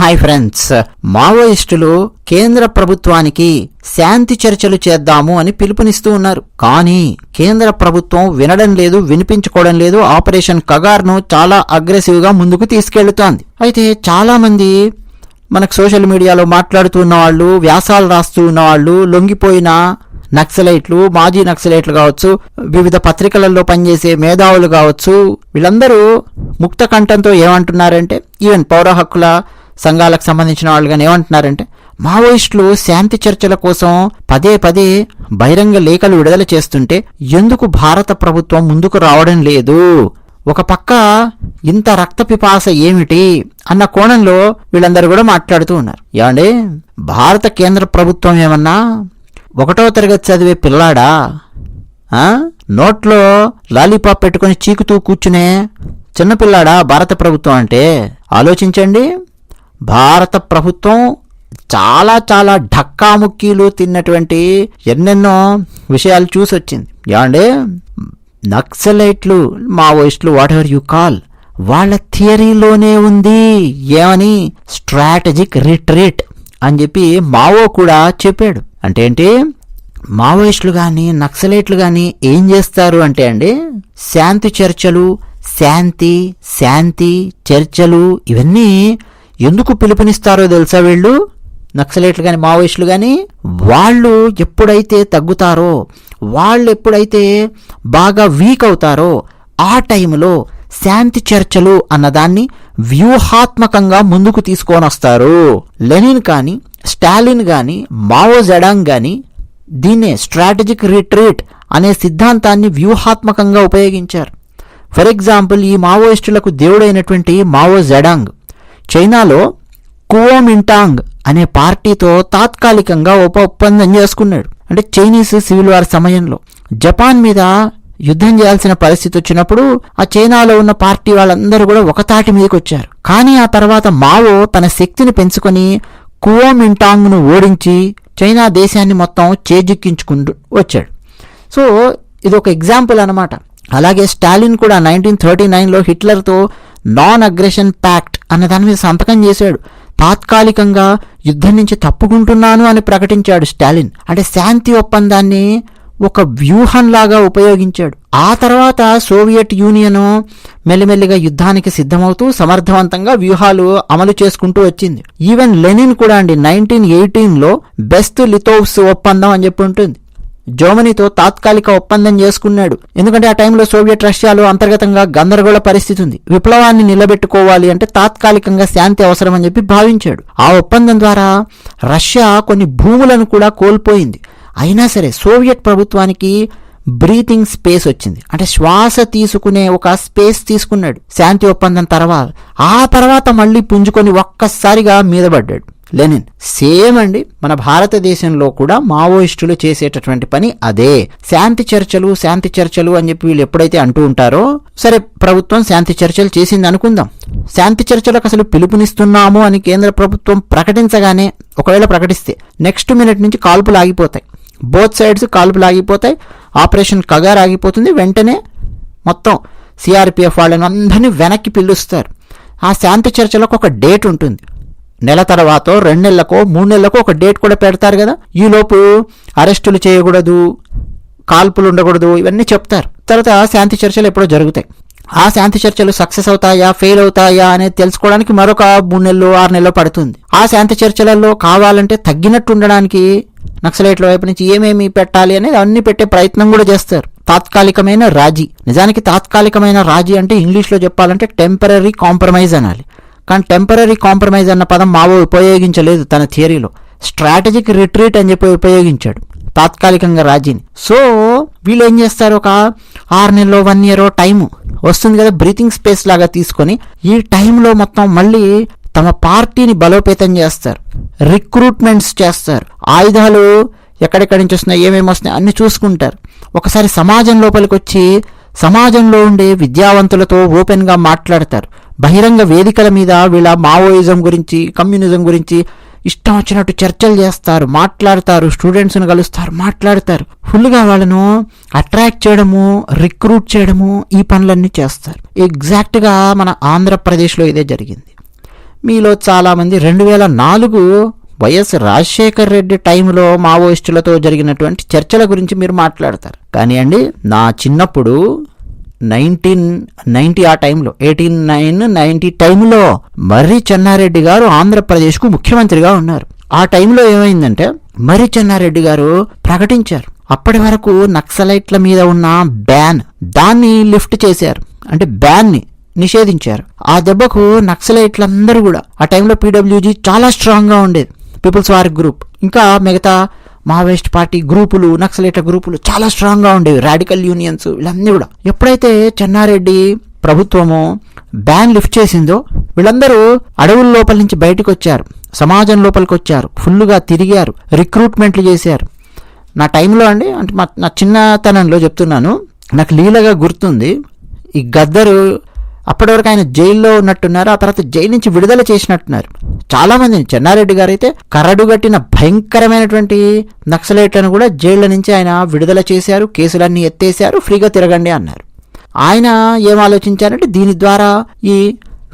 Hi friends మావోయిస్టులు కేంద్ర ప్రభుత్వానికి శాంతి చర్చలు చేద్దాము అని పిలుపునిస్తూ ఉన్నారు. కానీ కేంద్ర ప్రభుత్వం వినడం లేదు వినిపించుకోవడం లేదు ఆపరేషన్ కగార్ను చాలా అగ్రెసివ్గా ముందుకు తీసుకెళ్తోంది అయితే చాలామంది మనకు సోషల్ మీడియాలో మాట్లాడుతూ ఉన్నవాళ్ళు వ్యాసాలు రాస్తూ ఉన్నవాళ్ళు లొంగిపోయిన నక్సలైట్లు మాజీ నక్సలైట్లు కావచ్చు వివిధ పత్రికలలో పనిచేసే మేధావులు కావచ్చు వీళ్ళందరూ ముక్త కంఠంతో ఏమంటున్నారంటే ఈవెన్ పౌర హక్కుల సంఘాలకు సంబంధించిన వాళ్ళు కానీ ఏమంటున్నారంటే మావోయిస్టులు శాంతి చర్చల కోసం పదే పదే బహిరంగ లేఖలు విడుదల చేస్తుంటే ఎందుకు భారత ప్రభుత్వం ముందుకు రావడం లేదు? ఒక పక్క ఇంత రక్త పిపాస ఏమిటి? అన్న కోణంలో వీళ్ళందరూ కూడా మాట్లాడుతూ ఉన్నారు. ఏమండి భారత కేంద్ర ప్రభుత్వం ఏమన్నా ఒకటో తరగతి చదివే పిల్లాడా? నోట్లో లాలీపాప్ పెట్టుకొని చీకుతూ కూర్చునే చిన్నపిల్లాడా భారత ప్రభుత్వం అంటే? ఆలోచించండి. భారత ప్రభుత్వం చాలా చాలా ఢక్కా ముక్కీలు తిన్నటువంటి ఎన్నెన్నో విషయాలు చూసి వచ్చింది ఏమంటే నక్సలైట్లు మావోయిస్టులు వాట్ ఎవర్ యు కాల్ వాళ్ళ థియరీలోనే ఉంది. ఏమని? స్ట్రాటజిక్ రిట్రీట్ అని చెప్పి మావో కూడా చెప్పాడు. అంటే ఏంటి? మావోయిస్టులు కానీ నక్సలైట్లు కానీ ఏం చేస్తారు అంటే అండి శాంతి చర్చలు శాంతి శాంతి చర్చలు ఇవన్నీ ఎందుకు పిలుపునిస్తారో తెలుసా వీళ్ళు? నక్సలైట్లు కానీ మావోయిస్టులు కానీ వాళ్ళు ఎప్పుడైతే తగ్గుతారో వాళ్ళు ఎప్పుడైతే బాగా వీక్ అవుతారో ఆ టైంలో శాంతి చర్చలు అన్నదాన్ని వ్యూహాత్మకంగా ముందుకు తీసుకొని వస్తారు. లెనిన్ కానీ స్టాలిన్ కానీ మావో జడాంగ్ కానీ దీన్నే స్ట్రాటజిక్ రిట్రీట్ అనే సిద్ధాంతాన్ని వ్యూహాత్మకంగా ఉపయోగించారు. ఫర్ ఎగ్జాంపుల్ ఈ మావోయిస్టులకు దేవుడైనటువంటి మావో జడాంగ్ చైనాలో కువోమింటాంగ్ అనే పార్టీతో తాత్కాలికంగా ఉప ఒప్పందం చేసుకున్నాడు. అంటే చైనీస్ సివిల్ వార్ సమయంలో. జపాన్ మీద యుద్ధం చేయాల్సిన పరిస్థితి వచ్చినప్పుడు ఆ చైనాలో ఉన్న పార్టీ వాళ్ళందరూ కూడా ఒక తాటి మీదకి వచ్చారు. కానీ ఆ తర్వాత మావో తన శక్తిని పెంచుకొని కువోమింటాంగ్ను ఓడించి చైనా దేశాన్ని మొత్తం చేజిక్కించుకుంటూ వచ్చాడు. సో ఇది ఒక ఎగ్జాంపుల్ అనమాట అలాగే స్టాలిన్ కూడా నైన్టీన్ థర్టీ నైన్లో హిట్లర్తో నాన్ అగ్రెషన్ ప్యాక్ట్ అన్న దాని మీద సంతకం చేశాడు. తాత్కాలికంగా యుద్ధం నుంచి తప్పుకుంటున్నాను అని ప్రకటించాడు స్టాలిన్. అంటే శాంతి ఒప్పందాన్ని ఒక వ్యూహంలాగా ఉపయోగించాడు. ఆ తర్వాత సోవియట్ యూనియన్ మెల్లిమెల్లిగా యుద్ధానికి సిద్ధమవుతూ సమర్థవంతంగా వ్యూహాలు అమలు చేసుకుంటూ వచ్చింది. ఈవెన్ లెనిన్ కూడా అండి నైన్టీన్ ఎయిటీన్లో బెస్ట్ లితోవ్స్ ఒప్పందం అని చెప్పి ఉంటుంది. జర్మనీతో తాత్కాలిక ఒప్పందం చేసుకున్నాడు. ఎందుకంటే ఆ టైంలో సోవియట్ రష్యాలో అంతర్గతంగా గందరగోళ పరిస్థితి ఉంది. విప్లవాన్ని నిలబెట్టుకోవాలి అంటే తాత్కాలికంగా శాంతి అవసరం అని చెప్పి భావించాడు. ఆ ఒప్పందం ద్వారా రష్యా కొన్ని భూములను కూడా కోల్పోయింది. అయినా సరే సోవియట్ ప్రభుత్వానికి బ్రీతింగ్ స్పేస్ వచ్చింది. అంటే శ్వాస తీసుకునే ఒక స్పేస్ తీసుకున్నాడు. శాంతి ఒప్పందం తర్వాత ఆ తర్వాత మళ్ళీ పుంజుకొని ఒక్కసారిగా మీద పడ్డాడు లెనిన్. సేమ్ అండి మన భారతదేశంలో కూడా మావోయిస్టులు చేసేటటువంటి పని అదే. శాంతి చర్చలు శాంతి చర్చలు అని చెప్పి వీళ్ళు ఎప్పుడైతే అంటూ ఉంటారో సరే ప్రభుత్వం శాంతి చర్చలు చేసింది అనుకుందాం. శాంతి చర్చలకు అసలు పిలుపునిస్తున్నాము అని కేంద్ర ప్రభుత్వం ప్రకటించగానే ఒకవేళ ప్రకటిస్తే నెక్స్ట్ మినిట్ నుంచి కాల్పులు ఆగిపోతాయి. బోత్ సైడ్స్ కాల్పులు ఆగిపోతాయి. ఆపరేషన్ కగార్ ఆగిపోతుంది. వెంటనే మొత్తం సిఆర్పిఎఫ్ వాళ్ళని అందరినీ వెనక్కి పిలుస్తారు. ఆ శాంతి చర్చలకు ఒక డేట్ ఉంటుంది. నెల తర్వాత రెండు నెలలకో మూడు నెలలకో ఒక డేట్ కూడా పెడతారు కదా. ఈలోపు అరెస్టులు చేయకూడదు కాల్పులు ఉండకూడదు ఇవన్నీ చెప్తారు. తర్వాత శాంతి చర్చలు ఎప్పుడో జరుగుతాయి. ఆ శాంతి చర్చలు సక్సెస్ అవుతాయా ఫెయిల్ అవుతాయా అనేది తెలుసుకోవడానికి మరొక మూడు నెలలు ఆరు నెలలు పడుతుంది. ఆ శాంతి చర్చలలో కావాలంటే తగ్గినట్టు ఉండడానికి నక్సలైట్ల వైపు నుంచి ఏమేమి పెట్టాలి అనేది అన్ని పెట్టే ప్రయత్నం కూడా చేస్తారు. తాత్కాలికమైన రాజీ. నిజానికి తాత్కాలికమైన రాజీ అంటే ఇంగ్లీష్లో చెప్పాలంటే టెంపరీ కాంప్రమైజ్ అనాలి. కానీ టెంపరీ కాంప్రమైజ్ అన్న పదం మావో ఉపయోగించలేదు తన థియరీలో స్ట్రాటజిక్ రిట్రీట్ అని చెప్పి ఉపయోగించాడు తాత్కాలికంగా రాజీని. సో వీళ్ళు ఏం చేస్తారు ఒక ఆరు నెలలో వన్ ఇయర్ టైము వస్తుంది కదా బ్రీతింగ్ స్పేస్ లాగా తీసుకొని ఈ టైంలో మొత్తం మళ్ళీ తమ పార్టీని బలోపేతం చేస్తారు. రిక్రూట్మెంట్స్ చేస్తారు. ఆయుధాలు ఎక్కడెక్కడి నుంచి వస్తున్నాయి ఏమేమి వస్తున్నాయి అన్ని చూసుకుంటారు. ఒకసారి సమాజం లోపలికి వచ్చి సమాజంలో ఉండే విద్యావంతులతో ఓపెన్గా మాట్లాడతారు. బహిరంగ వేదికల మీద వీళ్ళ మావోయిజం గురించి కమ్యూనిజం గురించి ఇష్టం వచ్చినట్టు చర్చలు చేస్తారు మాట్లాడతారు స్టూడెంట్స్ని కలుస్తారు మాట్లాడతారు. ఫుల్గా వాళ్ళను అట్రాక్ట్ చేయడము రిక్రూట్ చేయడము ఈ పనులన్నీ చేస్తారు. ఎగ్జాక్ట్గా మన ఆంధ్రప్రదేశ్లో ఇదే జరిగింది. మీలో చాలామంది రెండు వేల నాలుగు వైఎస్ రాజశేఖర్ రెడ్డి టైంలో మావోయిస్టులతో జరిగినటువంటి చర్చల గురించి మీరు మాట్లాడతారు. కానీ అండి నా చిన్నప్పుడు నైన్టీన్ నైన్టీ ఆ టైంలో ఎయిటీన్ నైన్ నైన్టీ టైంలో మర్రి చెన్నారెడ్డి గారు ఆంధ్రప్రదేశ్కు ముఖ్యమంత్రిగా ఉన్నారు. ఆ టైంలో ఏమైందంటే మర్రి చెన్నారెడ్డి గారు ప్రకటించారు. అప్పటి వరకు నక్సలైట్ల మీద ఉన్న బ్యాన్ దాన్ని లిఫ్ట్ చేశారు. అంటే బ్యాన్ని నిషేధించారు. ఆ దెబ్బకు నక్సలైట్లందరూ కూడా ఆ టైంలో పీడబ్ల్యూజీ చాలా స్ట్రాంగ్గా ఉండేది. People's war group. ఇంకా మిగతా మావోయిస్ట్ పార్టీ గ్రూపులు నక్సలేట గ్రూపులు చాలా స్ట్రాంగ్గా ఉండేవి. రాడికల్ యూనియన్స్ వీళ్ళన్నీ కూడా. ఎప్పుడైతే చెన్నారెడ్డి ప్రభుత్వము బ్యాన్ లిఫ్ట్ చేసిందో వీళ్ళందరూ అడవుల లోపల నుంచి బయటకు వచ్చారు. సమాజం లోపలికి వచ్చారు. ఫుల్గా తిరిగారు. రిక్రూట్మెంట్లు చేశారు. నా టైంలో అండి అంటే మా నా చిన్నతనంలో చెప్తున్నాను. నాకు లీలగా గుర్తుంది ఈ గద్దరు అప్పటి వరకు ఆయన జైల్లో ఉన్నట్టున్నారు ఆ తర్వాత జైలు నుంచి విడుదల చేసినట్టున్నారు. చాలామంది చెన్నారెడ్డి గారు అయితే కరడుగట్టిన భయంకరమైనటువంటి నక్సలైట్లను కూడా జైళ్ళ నుంచి ఆయన విడుదల చేశారు కేసులన్నీ ఎత్తేశారు ఫ్రీగా తిరగండి అన్నారు. ఆయన ఏం ఆలోచించారంటే దీని ద్వారా ఈ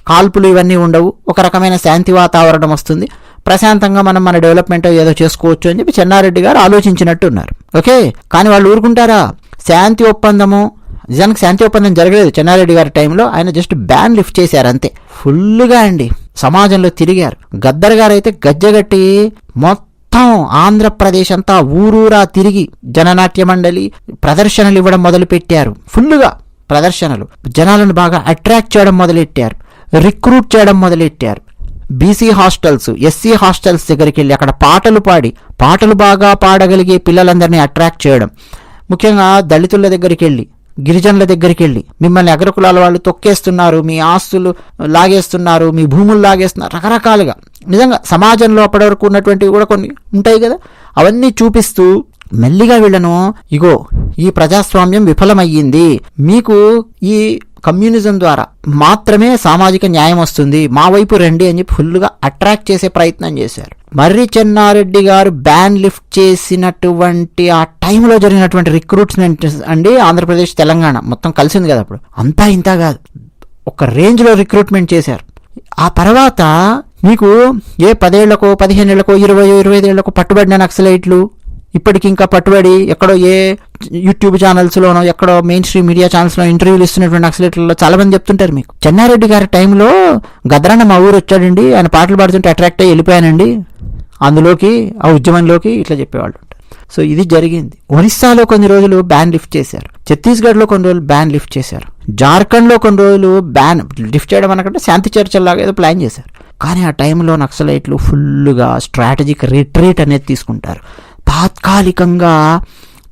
కాల్పులు ఇవన్నీ ఉండవు ఒక రకమైన శాంతి వాతావరణం వస్తుంది ప్రశాంతంగా మనం మన డెవలప్మెంట్ ఏదో చేసుకోవచ్చు అని చెప్పి చెన్నారెడ్డి గారు ఆలోచించినట్టు ఉన్నారు ఓకే? కానీ వాళ్ళు ఊరుకుంటారా? శాంతి ఒప్పందము నిజానికి శాంతి ఒప్పందం జరగలేదు. చెన్నారెడ్డి గారి టైంలో ఆయన జస్ట్ బ్యాన్ లిఫ్ట్ చేశారు అంతే. ఫుల్గా అండి. సమాజంలో తిరిగారు. గద్దర్ గారు అయితే గజ్జగట్టి మొత్తం ఆంధ్రప్రదేశ్ అంతా ఊరూరా తిరిగి జననాట్య మండలి ప్రదర్శనలు ఇవ్వడం మొదలుపెట్టారు. ఫుల్గా ప్రదర్శనలు. జనాలను బాగా అట్రాక్ట్ చేయడం మొదలెట్టారు. రిక్రూట్ చేయడం మొదలెట్టారు. బీసీ హాస్టల్స్ ఎస్సీ హాస్టల్స్ దగ్గరికి వెళ్ళి అక్కడ పాటలు పాడి పాటలు బాగా పాడగలిగే పిల్లలందరినీ అట్రాక్ట్ చేయడం. ముఖ్యంగా దళితుల దగ్గరికి వెళ్ళి గిరిజనుల దగ్గరికి వెళ్ళి మిమ్మల్ని అగ్రకులాల వాళ్ళు తొక్కేస్తున్నారు మీ ఆస్తులు లాగేస్తున్నారు మీ భూములు లాగేస్తున్నారు రకరకాలుగా. నిజంగా సమాజంలో అప్పటివరకు ఉన్నటువంటివి కూడా కొన్ని ఉంటాయి కదా? అవన్నీ చూపిస్తూ మెల్లిగా వీళ్ళను. ఇగో ఈ ప్రజాస్వామ్యం విఫలమయ్యింది. మీకు ఈ కమ్యూనిజం ద్వారా మాత్రమే సామాజిక న్యాయం వస్తుంది మా వైపు రండి అని చెప్పి ఫుల్గా అట్రాక్ట్ చేసే ప్రయత్నం చేశారు. మర్రి చెన్నారెడ్డి గారు బ్యాన్ లిఫ్ట్ చేసినటువంటి ఆ టైంలో జరిగినటువంటి రిక్రూట్మెంట్ అండి ఆంధ్రప్రదేశ్ తెలంగాణ. మొత్తం కలిసింది కదా అప్పుడు. అంతా ఇంత కాదు. ఒక రేంజ్లో రిక్రూట్మెంట్ చేశారు. ఆ తర్వాత మీకు ఏ పదేళ్ళకో పదిహేనేళ్ళకో ఇరవై ఇరవై ఐదేళ్ళకో పట్టుబడిన నక్సలైట్లు ఇప్పటికి ఇంకా పట్టుబడి ఎక్కడో ఏ యూట్యూబ్ ఛానల్స్లోనో ఎక్కడో మెయిన్ స్ట్రీమ్ మీడియా ఛానల్స్లో ఇంటర్వ్యూలు ఇస్తున్నటువంటి నక్సలైట్లలో చాలామంది చెప్తుంటారు మీకు. చెన్నారెడ్డి గారి టైంలో గద్రన్న మా ఊరు వచ్చాడండి ఆయన పాటలు పాడుతుంటే అట్రాక్ట్ అయ్యి వెళ్ళిపోయానండి. అందులోకి ఆ ఉద్యమంలోకి ఇట్లా చెప్పేవాళ్ళు సో ఇది జరిగింది. ఒరిస్సాలో కొన్ని రోజులు బ్యాన్ లిఫ్ట్ చేశారు. ఛత్తీస్గఢ్లో కొన్ని రోజులు బ్యాన్ లిఫ్ట్ చేశారు. జార్ఖండ్లో కొన్ని రోజులు బ్యాన్ లిఫ్ట్ చేయడం అనకంటే శాంతి చర్చల్లాగా ఏదో ప్లాన్ చేశారు. కానీ ఆ టైంలో నక్సలైట్లు ఫుల్గా స్ట్రాటజిక్ రిట్రీట్ అనేది తీసుకుంటారు. తాత్కాలికంగా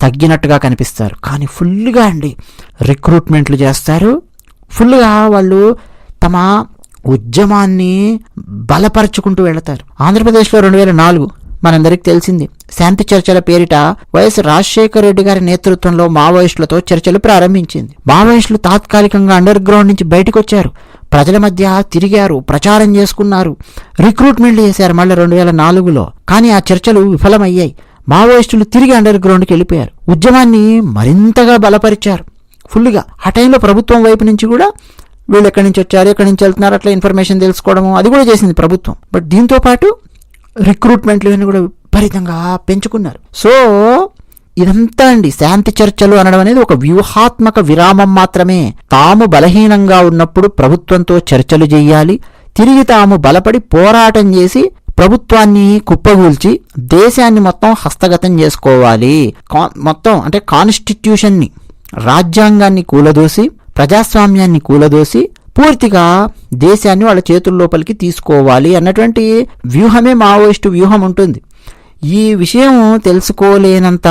తగ్గినట్టుగా కనిపిస్తారు. కానీ ఫుల్గా అండి రిక్రూట్మెంట్లు చేస్తారు. ఫుల్గా వాళ్ళు తమ ఉద్యమాన్ని బలపరుచుకుంటూ వెళతారు. ఆంధ్రప్రదేశ్లో రెండు వేల నాలుగు మనందరికి తెలిసింది శాంతి చర్చల పేరిట వైఎస్ రాజశేఖర రెడ్డి గారి నేతృత్వంలో మావోయిస్టులతో చర్చలు ప్రారంభించింది. మావోయిస్టులు తాత్కాలికంగా అండర్ గ్రౌండ్ నుంచి బయటకు వచ్చారు ప్రజల మధ్య తిరిగారు ప్రచారం చేసుకున్నారు రిక్రూట్మెంట్లు చేశారు మళ్ళీ రెండు వేల నాలుగులో. కానీ ఆ చర్చలు విఫలమయ్యాయి. మావోయిస్టులు తిరిగి అండర్ గ్రౌండ్కి వెళ్ళిపోయారు. ఉద్యమాన్ని మరింతగా బలపరిచారు. ఫుల్గా ఆ టైంలో ప్రభుత్వం వైపు నుంచి కూడా వీళ్ళు ఎక్కడి నుంచి వచ్చారు ఎక్కడి నుంచి వెళ్తున్నారు అట్లా ఇన్ఫర్మేషన్ తెలుసుకోవడము అది కూడా చేసింది ప్రభుత్వం. బట్ దీంతో పాటు రిక్రూట్మెంట్లు ఇవన్నీ కూడా విపరీతంగా పెంచుకున్నారు. సో ఇదంతా అండి. శాంతి చర్చలు అనడం అనేది ఒక వ్యూహాత్మక విరామం మాత్రమే. తాము బలహీనంగా ఉన్నప్పుడు ప్రభుత్వంతో చర్చలు చేయాలి. తిరిగి తాము బలపడి పోరాటం చేసి ప్రభుత్వాన్ని కుప్పగూల్చి దేశాన్ని మొత్తం హస్తగతం చేసుకోవాలి. కా- మొత్తం అంటే కాన్స్టిట్యూషన్ని రాజ్యాంగాన్ని కూలదోసి ప్రజాస్వామ్యాన్ని కూలదోసి పూర్తిగా దేశాన్ని వాళ్ళ చేతుల లోపలికి తీసుకోవాలి అన్నటువంటి వ్యూహమే మావోయిస్టు వ్యూహం ఉంటుంది. ఈ విషయం తెలుసుకోలేనంత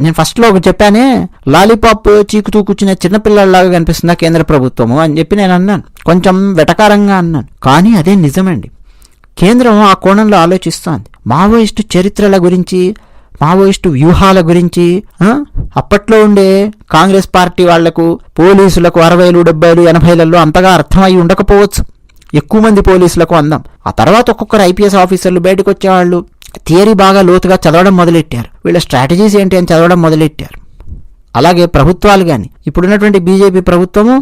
నేను ఫస్ట్లో ఒకటి చెప్పానే లాలీపాప్ చీకుతూ కూర్చున్న చిన్నపిల్లల్లాగా కనిపిస్తుందా కేంద్ర ప్రభుత్వము అని చెప్పి నేను అన్నాను. కొంచెం వెటకారంగా అన్నాను. కానీ అదే నిజమండి. కేంద్రం ఆ కోణంలో ఆలోచిస్తోంది. మావోయిస్టు చరిత్రల గురించి మావోయిస్టు వ్యూహాల గురించి అప్పట్లో ఉండే కాంగ్రెస్ పార్టీ వాళ్ళకు పోలీసులకు అరవైలు డెబ్బైలు ఎనభైలలో అంతగా అర్థమై ఉండకపోవచ్చు. ఎక్కువ మంది పోలీసులకు అందాం. ఆ తర్వాత ఒక్కొక్కరు ఐపీఎస్ ఆఫీసర్లు బయటకు వచ్చేవాళ్ళు థియరీ బాగా లోతుగా చదవడం మొదలెట్టారు. వీళ్ళ స్ట్రాటజీస్ ఏంటి అని చదవడం మొదలెట్టారు. అలాగే ప్రభుత్వాలు కానీ ఇప్పుడున్నటువంటి బీజేపీ ప్రభుత్వము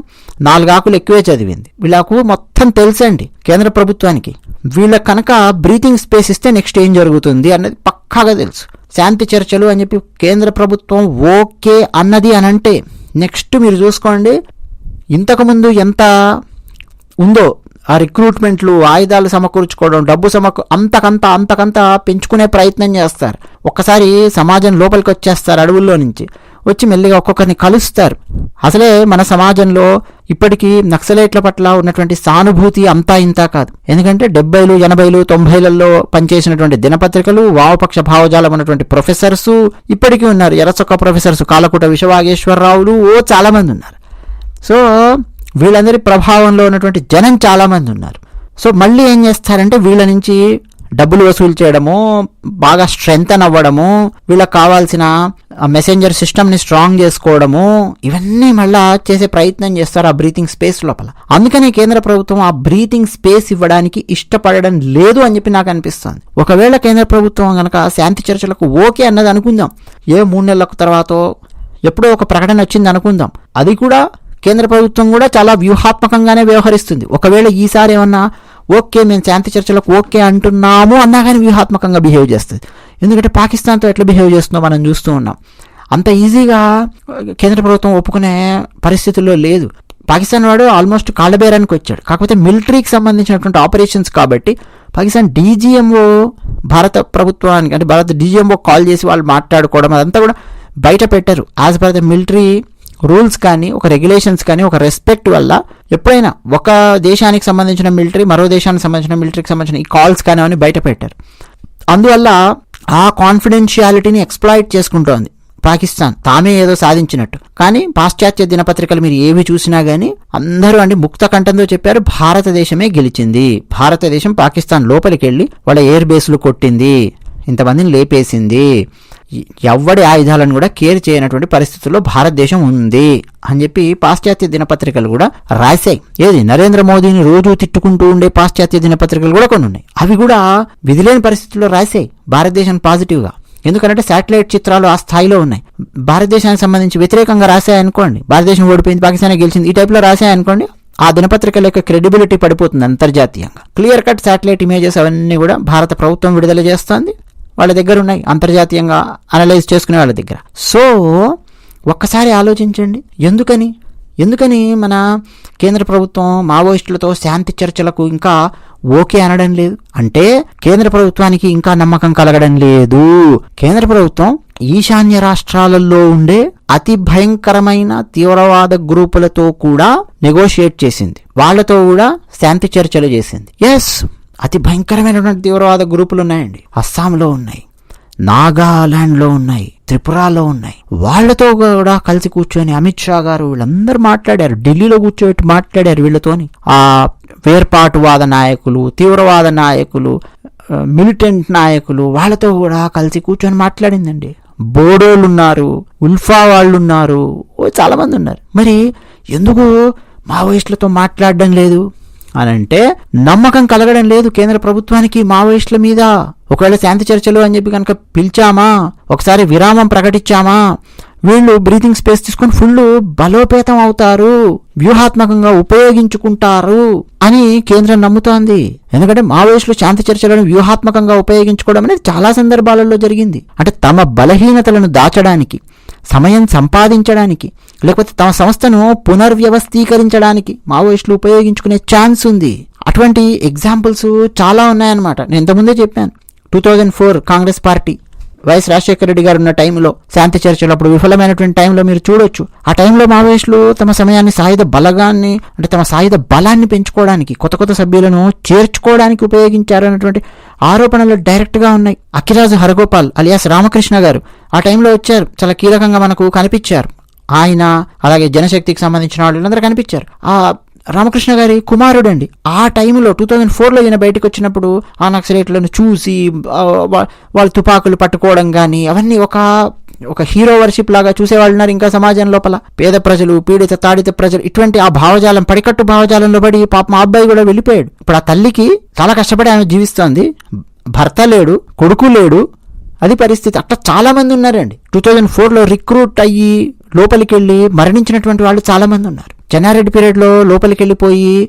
నాలుగు ఆకులు ఎక్కువే చదివింది. వీళ్ళకు మొత్తం తెలుసండి కేంద్ర ప్రభుత్వానికి. వీళ్ళకి కనుక బ్రీతింగ్ స్పేస్ ఇస్తే నెక్స్ట్ ఏం జరుగుతుంది అన్నది పక్కాగా తెలుసు. శాంతి చర్చలు అని చెప్పి కేంద్ర ప్రభుత్వం ఓకే అన్నది అని అంటే నెక్స్ట్ మీరు చూసుకోండి ఇంతకుముందు ఎంత ఉందో ఆ రిక్రూట్మెంట్లు ఆయుధాలు సమకూర్చుకోవడం డబ్బు సమకూ అంతకంత అంతకంత పెంచుకునే ప్రయత్నం చేస్తారు. ఒక్కసారి సమాజం లోపలికి వచ్చేస్తారు అడవుల్లో నుంచి. వచ్చి మెల్లిగా ఒక్కొక్కరిని కలుస్తారు. అసలే మన సమాజంలో ఇప్పటికీ నక్సలైట్ల పట్ల ఉన్నటువంటి సానుభూతి అంతా ఇంత కాదు. ఎందుకంటే డెబ్బైలు ఎనభైలు తొంభైలలో పనిచేసినటువంటి దినపత్రికలు వామపక్ష భావజాలం ఉన్నటువంటి ప్రొఫెసర్స్ ఇప్పటికీ ఉన్నారు. ఎర్రచొక్క ప్రొఫెసర్స్ కాలకుట విశ్వవాగేశ్వరరావులు ఓ చాలామంది ఉన్నారు. సో వీళ్ళందరి ప్రభావంలో ఉన్నటువంటి జనం చాలామంది ఉన్నారు. సో మళ్ళీ ఏం చేస్తారంటే వీళ్ళ నుంచి డబ్బులు వసూలు చేయడము బాగా స్ట్రెంగ్తన్ అవ్వడము వీళ్ళకి కావాల్సిన మెసెంజర్ సిస్టమ్ని స్ట్రాంగ్ చేసుకోవడము ఇవన్నీ మళ్ళా చేసే ప్రయత్నం చేస్తారు ఆ బ్రీతింగ్ స్పేస్ లోపల. అందుకనే కేంద్ర ప్రభుత్వం ఆ బ్రీతింగ్ స్పేస్ ఇవ్వడానికి ఇష్టపడడం లేదు అని చెప్పి నాకు అనిపిస్తుంది. ఒకవేళ కేంద్ర ప్రభుత్వం కనుక శాంతి చర్చలకు ఓకే అన్నది అనుకుందాం ఏ మూడు నెలల తర్వాత ఎప్పుడో ఒక ప్రకటన వచ్చింది అనుకుందాం అది కూడా కేంద్ర ప్రభుత్వం కూడా చాలా వ్యూహాత్మకంగానే వ్యవహరిస్తుంది. ఒకవేళ ఈసారి ఏమన్నా ఓకే మేము శాంతి చర్చలకు ఓకే అంటున్నాము అన్నా కానీ వ్యూహాత్మకంగా బిహేవ్ చేస్తుంది. ఎందుకంటే పాకిస్తాన్తో ఎట్లా బిహేవ్ చేస్తుందో మనం చూస్తూ ఉన్నాం. అంత ఈజీగా కేంద్ర ప్రభుత్వం ఒప్పుకునే పరిస్థితుల్లో లేదు. పాకిస్తాన్ వాడు ఆల్మోస్ట్ కాళ్ళబేరానికి వచ్చాడు. కాకపోతే మిలిటరీకి సంబంధించినటువంటి ఆపరేషన్స్ కాబట్టి పాకిస్తాన్ డీజీఎంఓ భారత ప్రభుత్వానికి అంటే భారత డీజీఎంఓ కాల్ చేసి వాళ్ళు మాట్లాడుకోవడం అదంతా కూడా బయట పెట్టారు. As per the military rules కానీ ఒక రెగ్యులేషన్స్ కానీ ఒక రెస్పెక్ట్ వల్ల ఎప్పుడైనా ఒక దేశానికి సంబంధించిన మిలిటరీ మరో దేశానికి సంబంధించిన మిలిటరీకి సంబంధించిన ఈ కాల్స్ కానివ్వని బయట పెట్టారు. అందువల్ల ఆ కాన్ఫిడెన్షియాలిటీని ఎక్స్ప్లాయిట్ చేసుకుంటోంది పాకిస్తాన్. తామే ఏదో సాధించినట్టు. కానీ పాశ్చాత్య దినపత్రికలు మీరు ఏవి చూసినా కానీ అందరూ అండి ముక్త కంఠంతో చెప్పారు భారతదేశమే గెలిచింది. భారతదేశం పాకిస్తాన్ లోపలికి వెళ్ళి వాళ్ళ ఎయిర్ బేస్లు కొట్టింది. ఇంతమందిని లేపేసింది. ఎవ్వడి ఆయుధాలను కూడా కేర్ చేయనటువంటి పరిస్థితుల్లో భారతదేశం ఉంది అని చెప్పి పాశ్చాత్య దినపత్రికలు కూడా రాశాయి. ఏది? నరేంద్ర మోదీని రోజు తిట్టుకుంటూ ఉండే పాశ్చాత్య దినపత్రికలు కూడా కొన్ని ఉన్నాయి. అవి కూడా విధిలేని పరిస్థితుల్లో రాశాయి. భారతదేశం పాజిటివ్గా. ఎందుకంటే శాటిలైట్ చిత్రాలు ఆ స్థాయిలో ఉన్నాయి. భారతదేశానికి సంబంధించి వ్యతిరేకంగా రాశాయనుకోండి భారతదేశం ఓడిపోయింది పాకిస్తాన్ గెలిచింది ఈ టైప్లో రాశాయనుకోండి ఆ దినపత్రికల యొక్క క్రెడిబిలిటీ పడిపోతుంది అంతర్జాతీయంగా. క్లియర్ కట్ శాటిలైట్ ఇమేజెస్ అవన్నీ కూడా భారత ప్రభుత్వం విడుదల చేస్తోంది. వాళ్ళ దగ్గర ఉన్నాయి అంతర్జాతీయంగా అనలైజ్ చేసుకునే వాళ్ళ దగ్గర. సో ఒక్కసారి ఆలోచించండి. ఎందుకని? ఎందుకని మన కేంద్ర ప్రభుత్వం మావోయిస్టులతో శాంతి చర్చలకు ఇంకా ఓకే అనడం లేదు? అంటే కేంద్ర ప్రభుత్వానికి ఇంకా నమ్మకం కలగడం లేదు. కేంద్ర ప్రభుత్వం ఈశాన్య రాష్ట్రాలలో ఉండే అతి భయంకరమైన తీవ్రవాద గ్రూపులతో కూడా నెగోషియేట్ చేసింది. వాళ్ళతో కూడా శాంతి చర్చలు చేసింది. ఎస్ అతి భయంకరమైనటువంటి తీవ్రవాద గ్రూపులు ఉన్నాయండి. అస్సాంలో ఉన్నాయి. నాగాలాండ్లో ఉన్నాయి. త్రిపురలో ఉన్నాయి. వాళ్ళతో కూడా కలిసి కూర్చొని అమిత్ షా గారు వీళ్ళందరూ మాట్లాడారు. ఢిల్లీలో కూర్చోబెట్టి మాట్లాడారు వీళ్ళతోని. ఆ వేర్పాటువాద నాయకులు తీవ్రవాద నాయకులు మిలిటెంట్ నాయకులు వాళ్ళతో కూడా కలిసి కూర్చొని మాట్లాడిందండి. బోడోలు ఉన్నారు ఉల్ఫా వాళ్ళు ఉన్నారు ఓ చాలా మంది ఉన్నారు. మరి ఎందుకు మావోయిస్టులతో మాట్లాడడం లేదు? అని అంటే నమ్మకం కలగడం లేదు కేంద్ర ప్రభుత్వానికి మావోయిస్టుల మీద. ఒకవేళ శాంతి చర్చలు అని చెప్పి కనుక పిలిచామా? ఒకసారి విరామం ప్రకటించామా? వీళ్ళు బ్రీతింగ్ స్పేస్ తీసుకొని ఫుల్ బలోపేతం అవుతారు వ్యూహాత్మకంగా ఉపయోగించుకుంటారు అని కేంద్రం నమ్ముతోంది. ఎందుకంటే మావోయిస్టులు శాంతి చర్చలను వ్యూహాత్మకంగా ఉపయోగించుకోవడం అనేది చాలా సందర్భాలలో జరిగింది. అంటే తమ బలహీనతలను దాచడానికి సమయం సంపాదించడానికి లేకపోతే తమ సంస్థను పునర్వ్యవస్థీకరించడానికి మావోయిస్టులు ఉపయోగించుకునే ఛాన్స్ ఉంది. అటువంటి ఎగ్జాంపుల్స్ చాలా ఉన్నాయన్నమాట. నేను ఇంతకుముందే చెప్పాను. Two thousand four Congress party YS Rajasekhara Reddy garu ఉన్న టైంలో శాంతి చర్చలు అప్పుడు విఫలమైనటువంటి టైంలో మీరు చూడొచ్చు. ఆ టైంలో మావోయిస్టులు తమ సమయాన్ని సాయుధ బలగాన్ని అంటే తమ సాయుధ బలాన్ని పెంచుకోవడానికి కొత్త కొత్త సభ్యులను చేర్చుకోవడానికి ఉపయోగించారు అన్నటువంటి ఆరోపణలు డైరెక్ట్గా ఉన్నాయి. అఖిరాజు హరగోపాల్ అలియాస్ రామకృష్ణ గారు ఆ టైంలో వచ్చారు. చాలా కీలకంగా మనకు కనిపించారు. ఆయన అలాగే జనశక్తికి సంబంధించిన వాళ్ళు వీళ్ళందరూ కనిపించారు. ఆ రామకృష్ణ గారి కుమారుడు అండి ఆ టైంలో టూ థౌజండ్ ఫోర్లో ఈయన బయటకు వచ్చినప్పుడు ఆ నక్సలైట్లను చూసి వాళ్ళు వాళ్ళ తుపాకులు పట్టుకోవడం కానీ అవన్నీ ఒక ఒక హీరో వర్షిప్ లాగా చూసేవాళ్ళు ఉన్నారు ఇంకా సమాజం లోపల. పేద ప్రజలు పీడిత తాడిత ప్రజలు ఇటువంటి ఆ భావజాలం పడికట్టు భావజాలంలో పడి పాప మా అబ్బాయి కూడా వెళ్ళిపోయాడు. ఇప్పుడు ఆ తల్లికి చాలా కష్టపడి ఆమె జీవిస్తోంది. భర్త లేడు కొడుకు లేడు. అది పరిస్థితి. అట్లా చాలా మంది ఉన్నారండి. టూ థౌజండ్ ఫోర్లో రిక్రూట్ అయ్యి లోపలికి వెళ్ళి మరణించినటువంటి వాళ్ళు చాలా మంది ఉన్నారు. చెన్నారెడ్డి పీరియడ్లో లోపలికి వెళ్ళిపోయి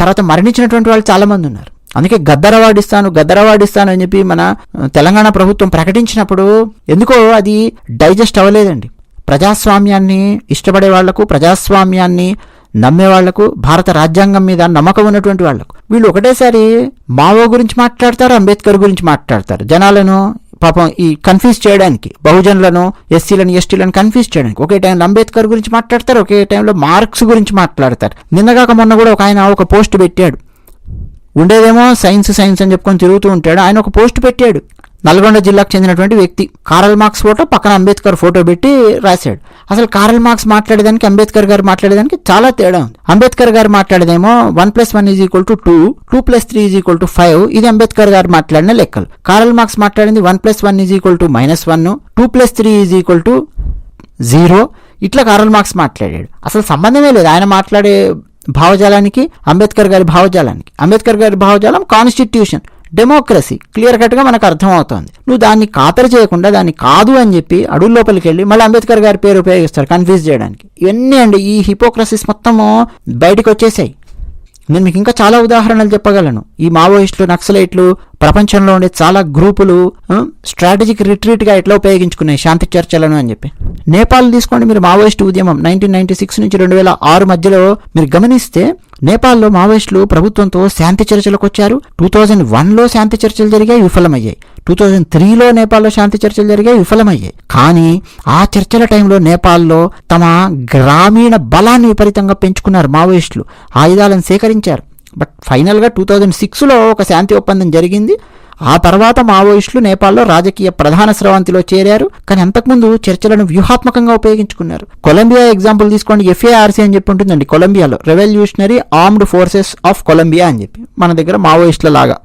తర్వాత మరణించినటువంటి వాళ్ళు చాలామంది ఉన్నారు. అందుకే గద్దర్ అవార్డు ఇస్తాను గద్దర్ అవార్డు ఇస్తాను అని చెప్పి మన తెలంగాణ ప్రభుత్వం ప్రకటించినప్పుడు ఎందుకో అది డైజెస్ట్ అవ్వలేదండి. ప్రజాస్వామ్యాన్ని ఇష్టపడే వాళ్ళకు ప్రజాస్వామ్యాన్ని నమ్మే వాళ్ళకు భారత రాజ్యాంగం మీద నమ్మకం ఉన్నటువంటి వాళ్ళకు. వీళ్ళు ఒకటేసారి మావో గురించి మాట్లాడతారు అంబేద్కర్ గురించి మాట్లాడతారు. జనాలను పాపం ఈ కన్ఫ్యూజ్ చేయడానికి బహుజనులను ఎస్సీలను ఎస్టీలను కన్ఫ్యూజ్ చేయడానికి. ఒకే టైంలో అంబేద్కర్ గురించి మాట్లాడతారు ఒకే టైంలో మార్క్స్ గురించి మాట్లాడతారు. నిన్నగాక మొన్న కూడా ఒక ఆయన ఒక పోస్ట్ పెట్టాడు. ఉండేదేమో సైన్స్ సైన్స్ అని చెప్పుకొని తిరుగుతూ ఉంటాడు. ఆయన ఒక పోస్ట్ పెట్టాడు. నల్గొండ జిల్లాకు చెందినటువంటి వ్యక్తి కారల్ మార్క్స్ ఫోటో పక్కన అంబేద్కర్ ఫోటో పెట్టి రాశాడు. అసలు కారల్ మార్క్స్ మాట్లాడేదానికి అంబేద్కర్ గారు మాట్లాడేదానికి చాలా తేడా ఉంది. Ambedkar garu మాట్లాడేదేమో one plus one is equal to two two plus three is equal to five ఇది అంబేద్కర్ గారు మాట్లాడిన లెక్కలు. కారల్ మార్క్స్ మాట్లాడింది one plus one is equal to minus one two plus three is equal to zero ఇట్లా Karl Marx మాట్లాడాడు. అసలు సంబంధమే లేదు ఆయన మాట్లాడే భావజాలానికి అంబేద్కర్ గారి భావజాలానికి. అంబేద్కర్ గారి భావజాలం కాన్స్టిట్యూషన్. డెమోక్రసీ. క్లియర్ కట్గా మనకు అర్థమవుతోంది. నువ్వు దాన్ని ఖాతరు చేయకుండా దాన్ని కాదు అని చెప్పి అడుగు లోపలికి వెళ్ళి మళ్ళీ అంబేద్కర్ గారి పేరు ఉపయోగిస్తారు కన్ఫ్యూజ్ చేయడానికి. ఇవన్నీ అండి ఈ హిపోక్రసీస్ మొత్తము బయటకు వచ్చేసాయి. నేను మీకు ఇంకా చాలా ఉదాహరణలు చెప్పగలను. ఈ మావోయిస్టులు నక్సలైట్లు ప్రపంచంలో ఉండే చాలా గ్రూపులు స్ట్రాటజిక్ రిట్రీట్గా ఎట్లా ఉపయోగించుకున్నాయి శాంతి చర్చలను అని చెప్పి. నేపాల్ తీసుకోండి మీరు మావోయిస్ట్ ఉద్యమం. నైన్టీన్ నైన్టీ సిక్స్ నుంచి రెండు వేల ఆరు మధ్యలో మీరు గమనిస్తే నేపాల్లో మావోయిస్టులు ప్రభుత్వంతో శాంతి చర్చలకు వచ్చారు. టూ థౌజండ్ వన్లో శాంతి చర్చలు జరిగాయి విఫలమయ్యాయి. టూ థౌజండ్ త్రీలో నేపాల్లో శాంతి చర్చలు జరిగాయి విఫలమయ్యాయి. కానీ ఆ చర్చల టైంలో నేపాల్లో తమ గ్రామీణ బలాన్ని విపరీతంగా పెంచుకున్నారు మావోయిస్టులు. ఆయుధాలను సేకరించారు. బట్ ఫైనల్గా టూ థౌజండ్ సిక్స్లో ఒక శాంతి ఒప్పందం జరిగింది. ఆ తర్వాత మావోయిస్టులు నేపాల్లో రాజకీయ ప్రధాన స్రవంతిలో చేరారు. కానీ అంతకుముందు చర్చలను వ్యూహాత్మకంగా ఉపయోగించుకున్నారు. కొలంబియా ఎగ్జాంపుల్ తీసుకోండి. ఎఫ్ఏఆర్సీ అని చెప్పి ఉంటుందండి కొలంబియాలో. Revolutionary armed forces of Colombia అని చెప్పి మన దగ్గర మావోయిస్టుల లాగా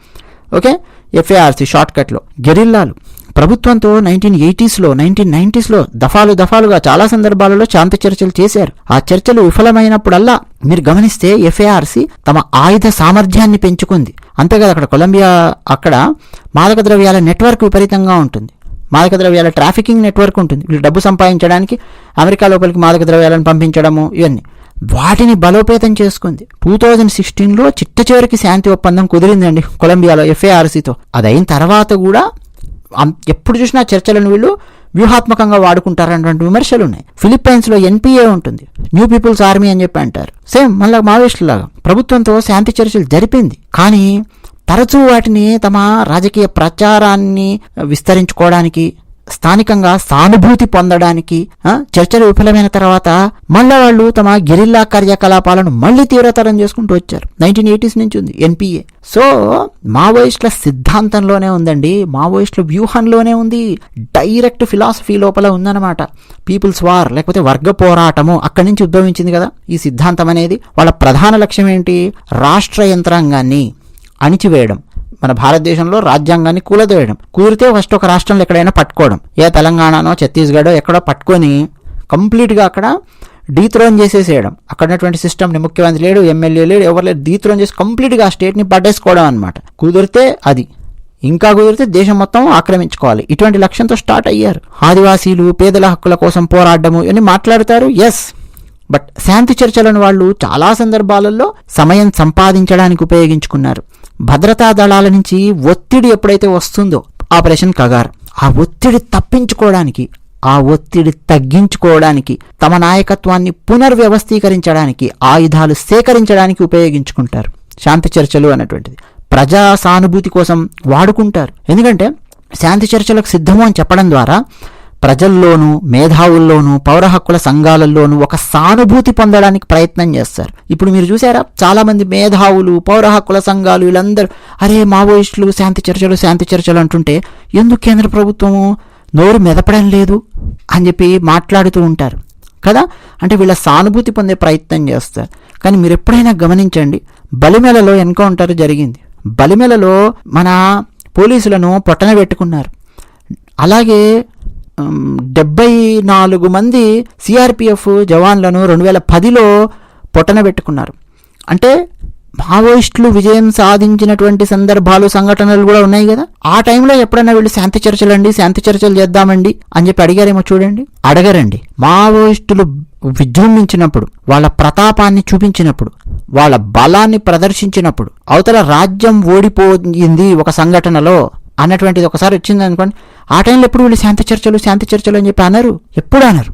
ఓకే? ఎఫ్ఏఆర్సీ షార్ట్కట్లో. గెరిల్లాలు. ప్రభుత్వంతో నైన్టీన్ ఎయిటీస్లో నైన్టీన్ నైన్టీస్లో దఫాలు దఫాలుగా చాలా సందర్భాలలో శాంతి చర్చలు చేశారు. ఆ చర్చలు విఫలమైనప్పుడల్లా మీరు గమనిస్తే ఎఫ్ఏఆర్సీ తమ ఆయుధ సామర్థ్యాన్ని పెంచుకుంది. అంతేకాదు అక్కడ కొలంబియా అక్కడ మాదక ద్రవ్యాల నెట్వర్క్ విపరీతంగా ఉంటుంది. మాదక ద్రవ్యాల ట్రాఫికింగ్ నెట్వర్క్ ఉంటుంది. వీళ్ళు డబ్బు సంపాదించడానికి అమెరికా లోపలికి మాదక ద్రవ్యాలను పంపించడము ఇవన్నీ. వాటిని బలోపేతం చేసుకుంది. టూ థౌజండ్ సిక్స్టీన్లో చిట్ట చివరికి శాంతి ఒప్పందం కుదిరిందండి కొలంబియాలో ఎఫ్ఏఆర్సీతో. అదైన తర్వాత కూడా ఎప్పుడు చూసినా చర్చలను వీళ్ళు వ్యూహాత్మకంగా వాడుకుంటారన్నటువంటి విమర్శలు ఉన్నాయి ఫిలిప్పైన్స్లో ఎన్పిఏ ఉంటుంది. న్యూ పీపుల్స్ ఆర్మీ అని చెప్పి అంటారు. సేమ్ మళ్ళీ మావోయిస్టులాగా. ప్రభుత్వంతో శాంతి చర్చలు జరిపింది. కానీ తరచూ వాటిని తమ రాజకీయ ప్రచారాన్ని విస్తరించుకోవడానికి స్థానికంగా సానుభూతి పొందడానికి చర్చలు విఫలమైన తర్వాత మళ్ళా వాళ్ళు తమ గెరిల్లా కార్యకలాపాలను మళ్ళీ తీవ్రతరం చేసుకుంటూ వచ్చారు. నైన్టీన్ ఎయిటీస్ నుంచి ఉంది ఎన్పిఏ సో మావోయిస్టుల సిద్ధాంతంలోనే ఉందండి మావోయిస్టుల వ్యూహంలోనే ఉంది డైరెక్ట్ ఫిలాసఫీ లోపల ఉందన్నమాట. పీపుల్స్ వార్ లేకపోతే వర్గ పోరాటము అక్కడి నుంచి ఉద్భవించింది కదా ఈ సిద్ధాంతం అనేది. వాళ్ళ ప్రధాన లక్ష్యం ఏంటి? రాష్ట్ర యంత్రాంగాన్ని అణిచివేయడం. మన భారతదేశంలో రాజ్యాంగాన్ని కూలదోయడం కుదిరితే ఫస్ట్ ఒక రాష్ట్రంలో ఎక్కడైనా పట్టుకోవడం. ఏ తెలంగాణనో ఛత్తీస్గఢో ఎక్కడో పట్టుకొని కంప్లీట్గా అక్కడ డీత్రోన్ చేసేసేయడం. అక్కడ ఉన్నటువంటి సిస్టమ్ని ముఖ్యమంత్రి లేడు ఎమ్మెల్యే లేడు ఎవరు లేడు డీత్రోన్ చేసి కంప్లీట్గా ఆ స్టేట్ని పట్టేసుకోవడం అనమాట కుదిరితే అది. ఇంకా కుదిరితే దేశం మొత్తం ఆక్రమించుకోవాలి. ఇటువంటి లక్ష్యంతో స్టార్ట్ అయ్యారు. ఆదివాసీలు పేదల హక్కుల కోసం పోరాడము ఇవన్నీ మాట్లాడతారు ఎస్ బట్ శాంతి చర్చలను వాళ్ళు చాలా సందర్భాలలో సమయం సంపాదించడానికి ఉపయోగించుకున్నారు. భద్రతా దళాల నుంచి ఒత్తిడి ఎప్పుడైతే వస్తుందో ఆపరేషన్ కగార్ ఆ ఒత్తిడి తప్పించుకోవడానికి ఆ ఒత్తిడి తగ్గించుకోవడానికి తమ నాయకత్వాన్ని పునర్వ్యవస్థీకరించడానికి ఆయుధాలు సేకరించడానికి ఉపయోగించుకుంటారు. శాంతి చర్చలు అన్నటువంటిది ప్రజా సానుభూతి కోసం వాడుకుంటారు. ఎందుకంటే శాంతి చర్చలకు సిద్ధము అని చెప్పడం ద్వారా ప్రజల్లోనూ మేధావుల్లోనూ పౌర హక్కుల సంఘాలలోనూ ఒక సానుభూతి పొందడానికి ప్రయత్నం చేస్తారు. ఇప్పుడు మీరు చూసారా చాలామంది మేధావులు పౌర హక్కుల సంఘాలు వీళ్ళందరూ అరే మావోయిస్టులు శాంతి చర్చలు శాంతి చర్చలు అంటుంటే ఎందుకు కేంద్ర ప్రభుత్వము నోరు మెదపడం లేదు? అని చెప్పి మాట్లాడుతూ ఉంటారు. కదా? అంటే వీళ్ళ సానుభూతి పొందే ప్రయత్నం చేస్తారు. కానీ మీరు ఎప్పుడైనా గమనించండి బలిమెలలో ఎన్కౌంటర్ జరిగింది. బలిమెలలో మన పోలీసులను పొట్టన పెట్టుకున్నారు. అలాగే డెబ్బై నాలుగు మంది సిఆర్పిఎఫ్ జవాన్లను రెండు వేల పదిలో పొట్టన పెట్టుకున్నారు. అంటే మావోయిస్టులు విజయం సాధించినటువంటి సందర్భాలు సంఘటనలు కూడా ఉన్నాయి కదా. ఆ టైంలో ఎప్పుడైనా వీళ్ళు శాంతి చర్చలు అండి శాంతి చర్చలు చేద్దామండి అని చెప్పి అడిగారేమో చూడండి. అడగరండి. మావోయిస్టులు విజృంభించినప్పుడు వాళ్ళ ప్రతాపాన్ని చూపించినప్పుడు వాళ్ళ బలాన్ని ప్రదర్శించినప్పుడు అవతల రాజ్యం ఓడిపోయింది ఒక సంఘటనలో అన్నటువంటిది ఒకసారి వచ్చింది అనుకోండి. ఆ టైంలో ఎప్పుడు వీళ్ళు శాంతి చర్చలు శాంతి చర్చలు అని చెప్పి అన్నారు? ఎప్పుడు అన్నారు?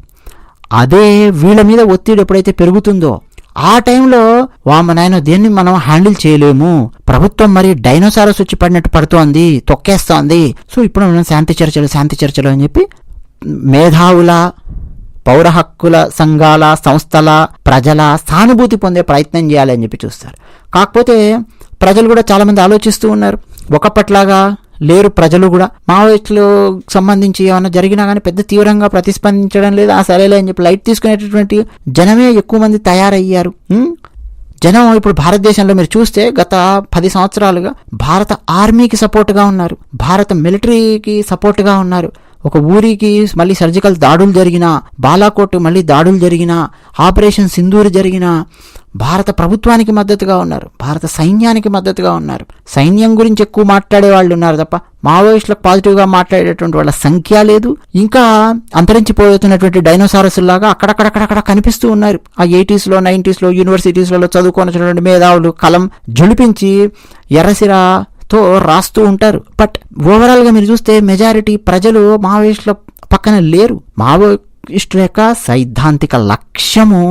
అదే వీళ్ళ మీద ఒత్తిడి ఎప్పుడైతే పెరుగుతుందో ఆ టైంలో వామ నాయన దేన్ని మనం హ్యాండిల్ చేయలేము? ప్రభుత్వం మరి డైనోసారస్ వచ్చి పడినట్టు పడుతోంది తొక్కేస్తోంది. సో ఇప్పుడు మనం శాంతి చర్చలు శాంతి చర్చలు అని చెప్పి మేధావుల పౌర హక్కుల సంఘాల సంస్థల ప్రజల సానుభూతి పొందే ప్రయత్నం చేయాలి అని చెప్పి చూస్తారు. కాకపోతే ప్రజలు కూడా చాలామంది ఆలోచిస్తూ ఉన్నారు. ఒకప్పట్లాగా లేరు ప్రజలు కూడా. మావోయిస్టులు సంబంధించి ఏమైనా జరిగినా కానీ పెద్ద తీవ్రంగా ప్రతిస్పందించడం లేదు. ఆ సరేలే అని చెప్పి లైట్ తీసుకునేటటువంటి జనమే ఎక్కువ మంది తయారయ్యారు. జనం ఇప్పుడు భారతదేశంలో మీరు చూస్తే గత పది సంవత్సరాలుగా భారత ఆర్మీకి సపోర్ట్గా ఉన్నారు. భారత మిలిటరీకి సపోర్ట్గా ఉన్నారు. ఒక ఊరికి మళ్ళీ సర్జికల్ దాడులు జరిగినా బాలాకోట్ మళ్ళీ దాడులు జరిగినా ఆపరేషన్ సింధూరు జరిగినా భారత ప్రభుత్వానికి మద్దతుగా ఉన్నారు భారత సైన్యానికి మద్దతుగా ఉన్నారు. సైన్యం గురించి ఎక్కువ మాట్లాడే వాళ్ళు ఉన్నారు తప్ప మావోయిస్టులకు పాజిటివ్గా మాట్లాడేటువంటి వాళ్ళ సంఖ్య లేదు. ఇంకా అంతరించిపోతున్నటువంటి డైనోసారస్ లాగా అక్కడక్కడక్కడక్కడ కనిపిస్తూ ఉన్నారు. ఆ ఎయిటీస్లో నైంటీస్లో యూనివర్సిటీస్లలో చదువుకొనిచ్చినటువంటి మేధావులు కలం జులిపించి ఎర్రసిరా తో రాస్తూ ఉంటారు. బట్ ఓవరాల్గా మీరు చూస్తే మెజారిటీ ప్రజలు మావోయిస్టుల పక్కన లేరు. మావోయిస్టుల యొక్క సైద్ధాంతిక లక్ష్యము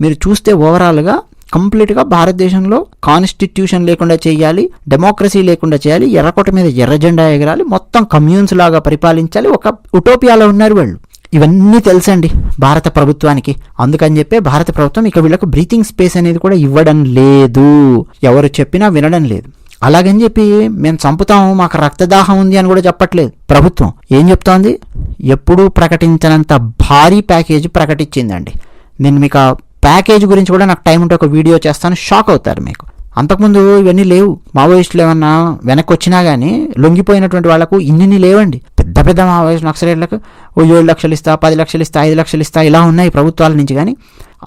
మీరు చూస్తే ఓవరాల్గా కంప్లీట్గా భారతదేశంలో కాన్స్టిట్యూషన్ లేకుండా చేయాలి డెమోక్రసీ లేకుండా చేయాలి ఎర్రకోట మీద ఎర్ర జెండా ఎగరాలి మొత్తం కమ్యూన్స్ లాగా పరిపాలించాలి ఒక ఉటోపియాలో ఉన్నారు వాళ్ళు. ఇవన్నీ తెలుసండి భారత ప్రభుత్వానికి. అందుకని చెప్పే భారత ప్రభుత్వం ఇక వీళ్ళకు బ్రీతింగ్ స్పేస్ అనేది కూడా ఇవ్వడం లేదు. ఎవరు చెప్పినా వినడం లేదు. అలాగని చెప్పి మేము చంపుతాము మాకు రక్తదాహం ఉంది అని కూడా చెప్పట్లేదు. ప్రభుత్వం ఏం చెప్తోంది? ఎప్పుడూ ప్రకటించినంత భారీ ప్యాకేజ్ ప్రకటించిందండి. నేను మీకు ఆ ప్యాకేజ్ గురించి కూడా నాకు టైం ఉంటే ఒక వీడియో చేస్తాను షాక్ అవుతారు మీకు. అంతకుముందు ఇవన్నీ లేవు. మావోయిస్టులు ఏమన్నా వెనక్కి వచ్చినా కానీ లొంగిపోయినటువంటి వాళ్ళకు ఇన్ని లేవండి. పెద్ద పెద్ద మావోయిస్ట్ నక్సలేట్లకు ఓ ఏడు లక్షలు ఇస్తా పది లక్షలు ఇస్తా ఐదు లక్షలు ఇస్తా ఇలా ఉన్నాయి ప్రభుత్వాల నుంచి కానీ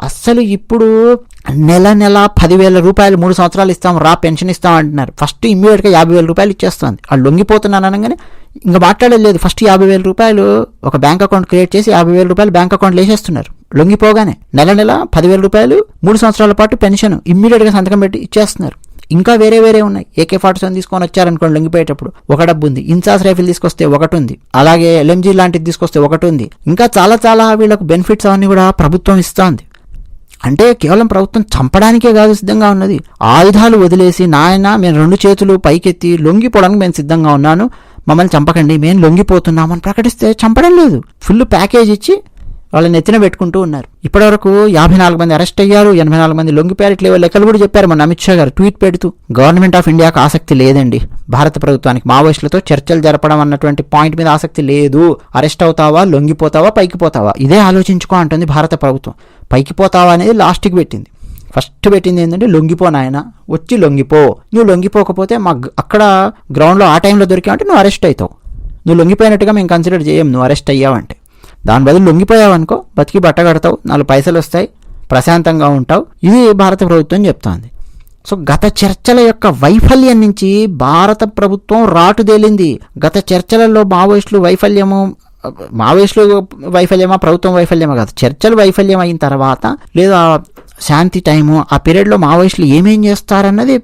అస్సలు ఇప్పుడు నెల నెల పదివేల రూపాయలు మూడు సంవత్సరాలు ఇస్తాం రా పెన్షన్ ఇస్తాం అంటున్నారు. ఫస్ట్ ఇమ్మీడియట్గా యాభై వేల రూపాయలు ఇచ్చేస్తుంది. వాళ్ళు లొంగిపోతున్నాను అనగానే ఇంకా మాట్లాడలేదు. ఫస్ట్ యాభై వేల రూపాయలు ఒక బ్యాంక్ అకౌంట్ క్రియేట్ చేసి యాభై వేల రూపాయలు బ్యాంక్ అకౌంట్ వేసేస్తున్నారు. లొంగిపోగానే నెల నెల పదివేల రూపాయలు మూడు సంవత్సరాల పాటు పెన్షన్ ఇమ్మీడియట్గా సంతకం పెట్టి ఇచ్చేస్తున్నారు. ఇంకా వేరే వేరే ఉన్నాయి. ఏకే ఫార్టీ సెవెన్ తీసుకొని వచ్చారనుకోండి లొంగిపోయేటప్పుడు. ఒక డబ్బు ఉంది. ఇన్సాస్ రైఫిల్ తీసుకొస్తే ఒకటి ఉంది. అలాగే ఎల్ఎంజీ లాంటిది తీసుకొస్తే ఒకటి ఉంది. ఇంకా చాలా చాలా వీళ్ళకు బెనిఫిట్స్ అవన్నీ కూడా ప్రభుత్వం ఇస్తోంది. అంటే కేవలం ప్రభుత్వం చంపడానికే కాదు సిద్ధంగా ఉన్నది. ఆయుధాలు వదిలేసి నాయన మేము రెండు చేతులు పైకెత్తి లొంగిపోవడానికి మేము సిద్ధంగా ఉన్నాను. మమ్మల్ని చంపకండి మేము లొంగిపోతున్నామని ప్రకటిస్తే చంపడం లేదు. ఫుల్ ప్యాకేజ్ ఇచ్చి వాళ్ళని ఎత్తిన పెట్టుకుంటూ ఉన్నారు. ఇప్పటివరకు యాభై నాలుగు మంది అరెస్ట్ అయ్యారు ఎనభై నాలుగు మంది లొంగిపోయారు. ఇట్లా లెక్కలు కూడా చెప్పారు మన అమిత్ షా గారు. ట్వీట్ పెడుతూ గవర్నమెంట్ ఆఫ్ ఇండియాకు ఆసక్తి లేదండి. భారత ప్రభుత్వానికి మావోయిస్టులతో చర్చలు జరపడం అన్నటువంటి పాయింట్ మీద ఆసక్తి లేదు. అరెస్ట్ అవుతావా? లొంగిపోతావా? పైకి పోతావా? ఇదే ఆలోచించుకో అంటుంది భారత ప్రభుత్వం. పైకి పోతావా అనేది లాస్ట్కి పెట్టింది. ఫస్ట్ పెట్టింది ఏంటంటే లొంగిపో నాయన వచ్చి లొంగిపో. నువ్వు లొంగిపోకపోతే మా అక్కడ గ్రౌండ్లో ఆ టైంలో దొరికావంటే నువ్వు అరెస్ట్ అవుతావు. నువ్వు లొంగిపోయినట్టుగా మేము కన్సిడర్ చేయం నువ్వు అరెస్ట్ అయ్యావంటే దాని బదులు లొంగిపోయావు అనుకో బతికి బట్ట కడతావు నాలుగు పైసలు వస్తాయి ప్రశాంతంగా ఉంటావు. ఇది భారత ప్రభుత్వం చెప్తోంది. సో గత చర్చల యొక్క వైఫల్యం నుంచి భారత ప్రభుత్వం రాటుదేలింది గత చర్చలలో మావోయిస్టులు వైఫల్యము మావోయిస్టులు వైఫల్యమా ప్రభుత్వం వైఫల్యమా కాదు. చర్చలు వైఫల్యం అయిన తర్వాత లేదా శాంతి టైము ఆ పీరియడ్లో మావోయిస్టులు ఏమేం చేస్తారన్నది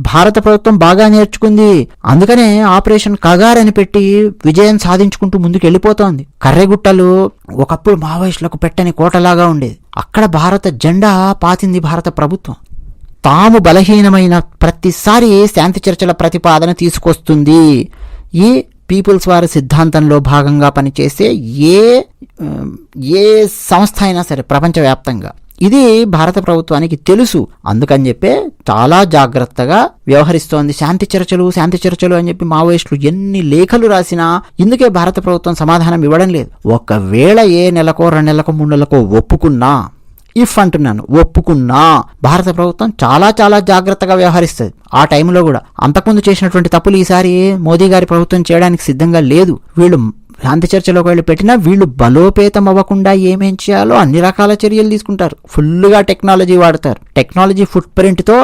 భారత ప్రభుత్వం బాగా నేర్చుకుంది. అందుకనే ఆపరేషన్ కగార్ అని పెట్టి విజయం సాధించుకుంటూ ముందుకు వెళ్ళిపోతోంది కర్రెగుట్టలు ఒకప్పుడు మావోయిస్టులకు పెట్టని కోటలాగా ఉండేది. అక్కడ భారత జెండా పాతింది భారత ప్రభుత్వం. తాము బలహీనమైన ప్రతిసారి శాంతి చర్చల ప్రతిపాదన తీసుకొస్తుంది? ఈ పీపుల్స్ వారి సిద్ధాంతంలో భాగంగా పనిచేసే ఏ ఏ సంస్థ అయినా సరే ప్రపంచవ్యాప్తంగా. ఇది భారత ప్రభుత్వానికి తెలుసు. అందుకని చెప్పే చాలా జాగ్రత్తగా వ్యవహరిస్తోంది. శాంతి చర్చలు శాంతి చర్చలు అని చెప్పి మావోయిస్టులు ఎన్ని లేఖలు రాసినా ఇందుకే భారత ప్రభుత్వం సమాధానం ఇవ్వడం లేదు. ఒకవేళ ఏ నెలకో రెండు నెలకో మూడు నెలకో ఒప్పుకున్నా ఇఫ్ అంటున్నాను ఒప్పుకున్నా. భారత ప్రభుత్వం చాలా చాలా జాగ్రత్తగా వ్యవహరిస్తుంది. ఆ టైంలో కూడా అంతకుముందు చేసినటువంటి తప్పులు ఈసారి మోదీ గారి ప్రభుత్వం చేయడానికి సిద్ధంగా లేదు. వీళ్ళు శాంతి చర్చలోకి వెళ్ళి పెట్టినా వీళ్ళు బలోపేతం అవ్వకుండా ఏమేం చేయాలో అన్ని రకాల చర్యలు తీసుకుంటారు. ఫుల్గా టెక్నాలజీ వాడతారు. టెక్నాలజీ ఫుట్ ప్రింట్తో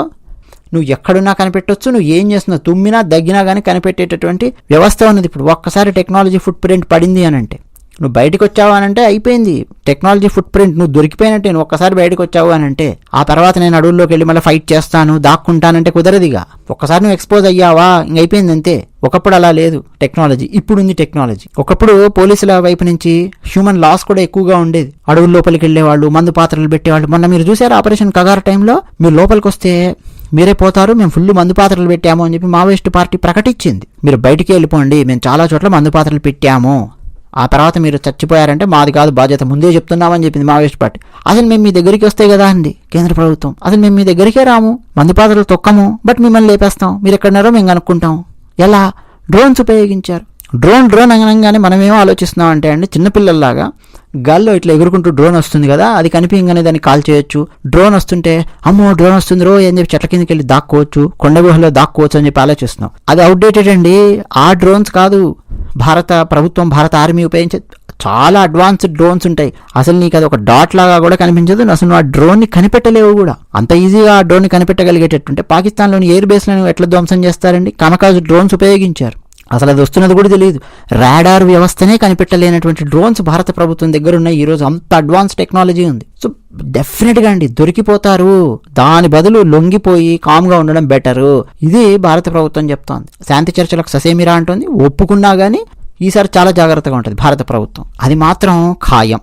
నువ్వు ఎక్కడున్నా కనిపెట్టొచ్చు నువ్వు ఏం చేస్తున్నావు తుమ్మినా దగ్గినా కానీ కనిపెట్టేటటువంటి వ్యవస్థ ఉన్నది. ఇప్పుడు ఒక్కసారి టెక్నాలజీ ఫుట్ ప్రింట్ పడింది అని అంటే నువ్వు బయటకు వచ్చావు అని అంటే అయిపోయింది. టెక్నాలజీ ఫుట్ ప్రింట్ నువ్వు దొరికిపోయినట్టే నువ్వు ఒక్కసారి బయటకు వచ్చావు అని అంటే ఆ తర్వాత నేను అడవుల్లోకి వెళ్ళి మళ్ళీ ఫైట్ చేస్తాను దాక్కుంటానంటే కుదరదిగా ఒక్కసారి నువ్వు ఎక్స్పోజ్ అయ్యావా? ఇంక అయిపోయింది అంతే. ఒకప్పుడు అలా లేదు టెక్నాలజీ. ఇప్పుడు ఉంది టెక్నాలజీ. ఒకప్పుడు పోలీసుల వైపు నుంచి హ్యూమన్ లాస్ కూడా ఎక్కువగా ఉండేది. అడవుల లోపలికి వెళ్ళేవాళ్ళు మందు పాత్రలు పెట్టేవాళ్ళు. మొన్న మీరు చూసారు ఆపరేషన్ కగార టైంలో? మీరు లోపలికి వస్తే మీరే పోతారు మేము ఫుల్ మందు పాత్రలు పెట్టాము అని చెప్పి మావోయిస్ట్ పార్టీ ప్రకటించింది. మీరు బయటికి వెళ్ళిపోండి మేము చాలా చోట్ల మందు పాత్రలు పెట్టాము. ఆ తర్వాత మీరు చచ్చిపోయారంటే మాది కాదు బాధ్యత ముందే చెప్తున్నామని చెప్పింది మావేష్ పార్టీ. అసలు మేము మీ దగ్గరికి వస్తే కదా అండి కేంద్ర ప్రభుత్వం. అసలు మేము మీ దగ్గరికే రాము మందుపాత్రలు తొక్కము బట్ మిమ్మల్ని లేపేస్తాం. మీరు ఎక్కడున్నారో మేము కనుక్కుంటాం. ఎలా? డ్రోన్స్ ఉపయోగించారు. డ్రోన్ డ్రోన్ అనగానే మనం ఏమో ఆలోచిస్తున్నాం అంటే అండి చిన్నపిల్లల్లాగా గాల్లో ఇట్లా ఎగురుకుంటూ డ్రోన్ వస్తుంది కదా అది కనిపించగానే దాన్ని కాల్ చేయొచ్చు. డ్రోన్ వస్తుంటే అమ్మో డ్రోన్ వస్తుంది రో అని చెప్పి చెట్ల కిందకి వెళ్ళి దాక్కోవచ్చు కొండ గుహలో దాక్కోవచ్చు అని చెప్పి ఆలోచిస్తున్నాం. అది అవుట్డేటెడ్ అండి. ఆ డ్రోన్స్ కాదు. భారత ప్రభుత్వం భారత ఆర్మీ ఉపయోగించే చాలా అడ్వాన్స్డ్ డ్రోన్స్ ఉంటాయి. అసలు నీకు అది ఒక డాట్ లాగా కూడా కనిపించదు. అసలు ఆ డ్రోన్ని కనిపెట్టలేవు కూడా. అంత ఈజీగా ఆ డ్రోన్ని కనిపెట్టగలిగేటట్టు కనిపెట్టగలిగేటట్టుంటే పాకిస్తాన్లోని ఎయిర్ బేస్లను ఎట్లా ధ్వంసం చేస్తారండి? కమకాజ్ డ్రోన్స్ ఉపయోగించారు. అసలు అది వస్తున్నది కూడా తెలియదు రాడార్ వ్యవస్థనే కనిపెట్టలేనటువంటి డ్రోన్స్ భారత ప్రభుత్వం దగ్గర ఉన్నాయి ఈరోజు అంత అడ్వాన్స్ టెక్నాలజీ ఉంది. సో డెఫినెట్గా అండి. దొరికిపోతారు. దాని బదులు లొంగిపోయి కామ్గా ఉండడం బెటరు. ఇది భారత ప్రభుత్వం చెప్తోంది. శాంతి చర్చలకు ససేమిరా అంటుంది. ఒప్పుకున్నా కానీ ఈసారి చాలా జాగ్రత్తగా ఉంటుంది భారత ప్రభుత్వం. అది మాత్రం ఖాయం.